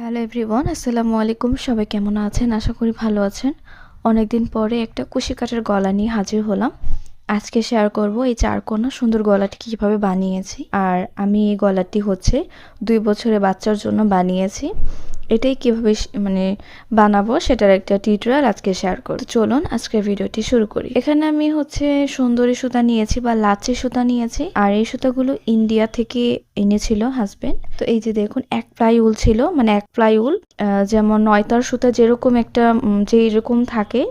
Hello everyone আসসালামু আলাইকুম। সবাই কেমন আছেন? আশা করি ভালো আছেন। অনেকদিন পরে একটা কুশি কাঠের গলা নিয়ে হাজির হলাম। আজকে শেয়ার করব এই চারকোনা সুন্দর গলাটি কীভাবে বানিয়েছি। আর আমি এই গলাটি হচ্ছে দুই বছরের বাচ্চার জন্য বানিয়েছি। এটাই কীভাবে মানে বানাবো সেটার একটা টিউটোরিয়াল আজকে শেয়ার করব। চলুন আজকের ভিডিওটি শুরু করি। এখানে আমি হচ্ছে সুন্দরী সুতা নিয়েছি বা লাচি সুতা নিয়েছি। আর এই সুতাগুলো ইন্ডিয়া থেকে এনেছিল হাজবেন্ড তো এই যে দেখুন এক প্লাই উল ছিল মানে এক প্লাই উল যেমন নয়তার সুতা যেরকম একটা উম, যে এরকম থাকে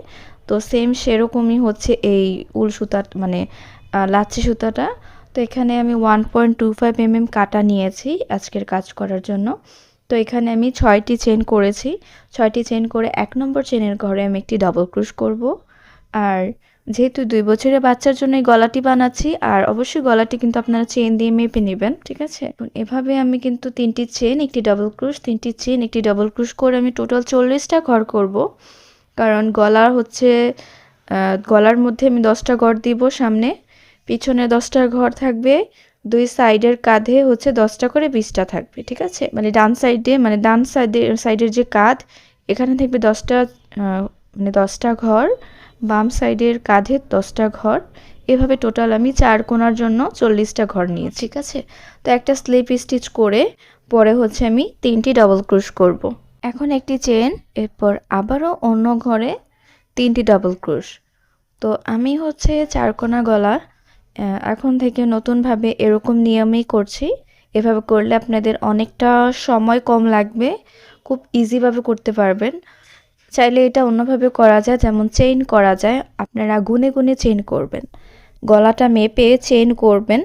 তো সেম সেরকমই হচ্ছে এই উল সুতা মানে লাচ্ছি সুতাটা। তো এখানে আমি one point two five M M কাটা নিয়েছি আজকের কাজ করার জন্য। তো এখানে আমি ছয়টি চেন করেছি। ছয়টি চেন করে এক নম্বর চেনের ঘরে আমি একটি ডাবল ক্রুশ করব। আর যেহেতু দুই বছরের বাচ্চার জন্য এই গলাটি বানাচ্ছি, আর অবশ্যই গলাটি কিন্তু আপনারা চেন দিয়ে মেপে নেবেন, ঠিক আছে? এভাবে আমি কিন্তু তিনটি চেন একটি ডাবল ক্রুশ তিনটি চেন একটি ডাবল ক্রুশ করে আমি টোটাল চল্লিশটা ঘর করব। কারণ গলার হচ্ছে গলার মধ্যে আমি দশটা ঘর দিব সামনে, পিছনে দশটা ঘর থাকবে দুই সাইডের কাঁধে হচ্ছে দশটা করে বিশটা থাকবে ঠিক আছে? মানে ডান সাইডে মানে ডান সাইডে সাইডের যে কাঁধ এখানে থাকবে দশটা মানে দশটা ঘর বাম সাইডের কাঁধে দশটা ঘর। এভাবে টোটাল আমি চার কোণার জন্য চল্লিশটা ঘর নিয়ে ঠিক আছে? তো একটা স্লিপ স্টিচ করে পরে হচ্ছে আমি তিনটি ডাবল ক্রুশ করব। এখন একটি চেন এরপর আবারও অন্য ঘরে তিনটি ডাবল ক্রুশ। তো আমি হচ্ছে চারকোনা আহ, এখন থেকে নতুনভাবে এরকম নিয়মেই করছি। এভাবে করলে আপনাদের অনেকটা সময় কম লাগবে, খুব ইজিভাবে করতে পারবেন। চাইলে এটা অন্যভাবে করা যায়, যেমন চেইন করা যায়। আপনারা গুনে গুনে চেইন করবেন। গলাটা মেপে চেইন করবেন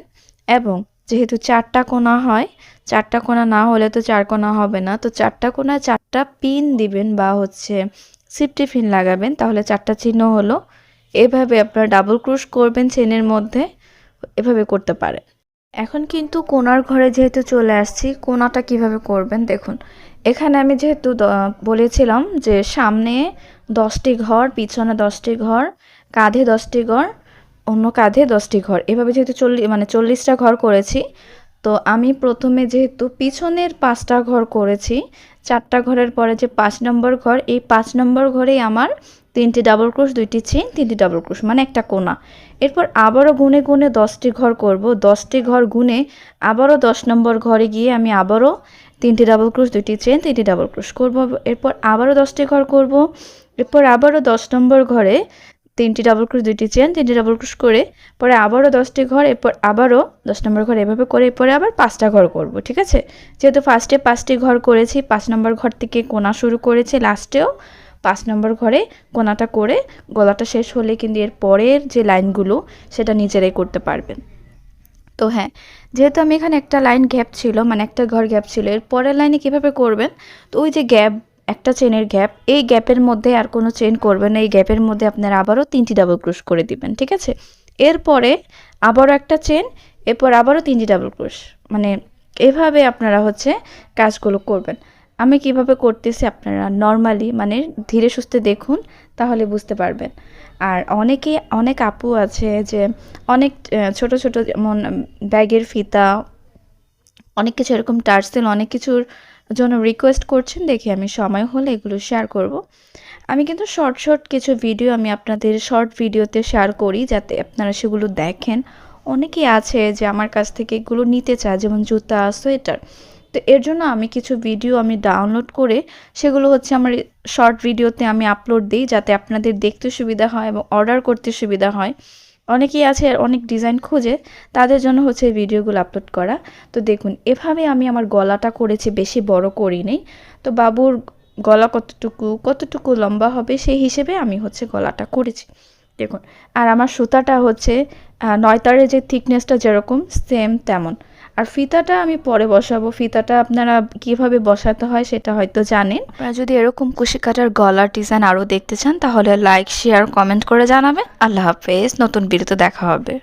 এবং যেহেতু চারটা কোনা হয়, চারটা কোনা না হলে তো চার কোনা হবে না। তো চারটা কোণায় চারটা পিন দিবেন বা হচ্ছে সিফটি পিন লাগাবেন, তাহলে চারটা চিহ্ন হলো। এভাবে আপনারা ডাবল ক্রুশ করবেন চেনের মধ্যে। এভাবে করতে পারে। এখন কিন্তু কোনার ঘরে যেহেতু চলে আসছি, কোনাটা কীভাবে করবেন দেখুন। এখানে আমি যেহেতু বলেছিলাম যে সামনে দশটি ঘর, পিছনে দশটি ঘর, কাঁধে দশটি ঘর, অন্য কাঁধে দশটি ঘর। এভাবে যেহেতু চল্লিশ মানে চল্লিশটা ঘর করেছি, তো আমি প্রথমে যেহেতু পিছনের পাঁচটা ঘর করেছি, চারটা ঘরের পরে যে পাঁচ নম্বর ঘর, এই পাঁচ নম্বর ঘরেই আমার তিনটি ডাবল ক্রোশ দুইটি চেন তিনটি ডাবল ক্রোশ মানে একটা কোনা। এরপর আবারও গুনে গুনে দশটি ঘর করব। দশটি ঘর গুনে আবারও দশ নম্বর ঘরে গিয়ে আমি আবারও তিনটি ডাবল ক্রোশ দুইটি চেন তিনটি ডাবল ক্রোশ করব। এরপর আবারও দশটি ঘর করব। এরপর আবারও দশ নম্বর ঘরে তিনটি ডাবল ক্রোশ দুইটি চেন তিনটি ডাবল ক্রোশ করে পরে আবারও দশটি ঘর, এরপর আবারও দশ নম্বর ঘর এভাবে করে এরপরে আবার পাঁচটা ঘর করব, ঠিক আছে? যেহেতু ফার্স্টে পাঁচটি ঘর করেছি, পাঁচ নম্বর ঘর থেকে কোনা শুরু করেছি লাস্টেও পাঁচ নম্বর ঘরে কোনাটা করে গলাটা শেষ হলে কিন্তু এর পরের যে লাইনগুলো, সেটা নিজেরাই করতে পারবেন। তো হ্যাঁ যেহেতু আমি এখানে একটা লাইন গ্যাপ ছিল মানে একটা ঘর গ্যাপ ছিল, এর পরের লাইনে কীভাবে করবেন? তো ওই যে গ্যাপ, একটা চেনের গ্যাপ, এই গ্যাপের মধ্যে আর কোনো চেন করবেন না, এই গ্যাপের মধ্যে আপনারা আবারও তিনটি ডাবল ক্রোশ করে দিবেন, ঠিক আছে? এরপরে আবারও একটা চেন এরপর আবারও তিনটি ডাবল ক্রোশ মানে এভাবে আপনারা হচ্ছে কাজগুলো করবেন। আমি কীভাবে করতেছি আপনারা নর্মালি মানে ধীরে সুস্থে দেখুন, তাহলে বুঝতে পারবেন। আর অনেকে, অনেক আপু আছে যে অনেক ছোট ছোট যেমন ব্যাগের ফিতা, অনেক কিছু এরকম টার্সেল, অনেক কিছুর জন্য রিকোয়েস্ট করছেন, দেখি আমি সময় হলে এগুলো শেয়ার করব। আমি কিন্তু শর্ট শর্ট কিছু ভিডিও আমি আপনাদের শর্ট ভিডিওতে শেয়ার করি, যাতে আপনারা সেগুলো দেখেন। অনেকেই আছে যে আমার কাছ থেকে এগুলো নিতে চায়, যেমন জুতা, সোয়েটার। তো এর জন্য আমি কিছু ভিডিও আমি ডাউনলোড করে সেগুলো হচ্ছে আমার শর্ট ভিডিওতে আমি আপলোড দিই যাতে আপনাদের দেখতে সুবিধা হয় এবং অর্ডার করতে সুবিধা হয়। অনেকেই আছে আর অনেক ডিজাইন খোঁজে, তাদের জন্য হচ্ছে ভিডিওগুলো আপলোড করা। তো দেখুন, এভাবে আমি আমার গলাটা করেছি, বেশি বড় করিনি। তো বাবুর গলা কতটুকু কতটুকু লম্বা হবে সেই হিসেবে আমি হচ্ছে গলাটা করেছি। দেখুন, আর আমার সুতাটা হচ্ছে নয়তারের যে থিকনেসটা যেরকম সেম তেমন। আর ফিতাটা আমি পরে বসাবো। ফিতাটা আপনারা কীভাবে বসাতে হয় সেটা হয়তো জানেন। আপনারা যদি এরকম কুশি কাটার গলার ডিজাইন আরও দেখতে চান, তাহলে লাইক, শেয়ার, কমেন্ট করে জানাবেন। আল্লাহ হাফেজ, নতুন বিরত দেখা হবে।